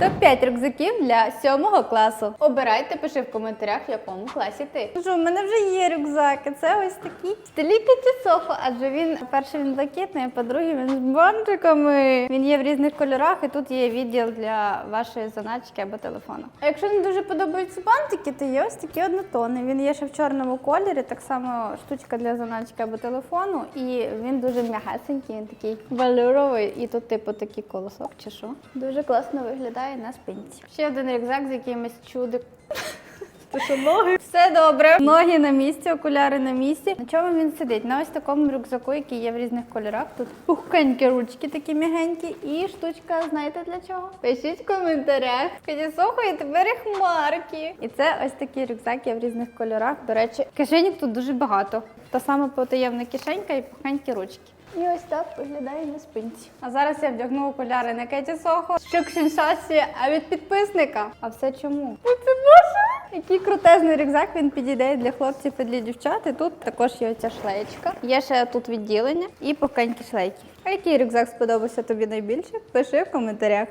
Топ-5 рюкзаків для сьомого класу. Обирайте, пиши в коментарях, в якому класі ти. Що, в мене вже є рюкзаки. Це ось такі. В стилі Сохо, адже він, по-перше, він блакитний, а по-друге, він з бантиками. Він є в різних кольорах, і тут є відділ для вашої заначки або телефону. А якщо не дуже подобаються бантики, то є ось такі однотонні. Він є ще в чорному кольорі, так само штучка для заначки або телефону, і він дуже м'ягесенький, він такий валюровий, і тут, типу, такий колосок чи що. Дуже класно виглядає на спинці. Ще один рюкзак з якимось чудик. Ти що, ноги? Все добре. Ноги на місці, окуляри на місці. На чому він сидить? На ось такому рюкзаку, який є в різних кольорах. Тут пухкенькі ручки такі м'ягенькі. І штучка, знаєте для чого? Пишіть в коментарях. Сохо і тепер і це ось такий рюкзак є в різних кольорах. До речі, кишенік тут дуже багато. Та сама потаємна кишенька і пухенькі ручки. І ось так виглядає на спинці. А зараз я вдягну окуляри не Кеті Сохо, щоб сенсація, а від підписника. А все чому? Це боже! Який крутезний рюкзак він підійде для хлопців і для дівчат. І тут також є оця шлеєчка. Є ще тут відділення і пухенькі шлейки. А який рюкзак сподобався тобі найбільше? Пиши в коментарях.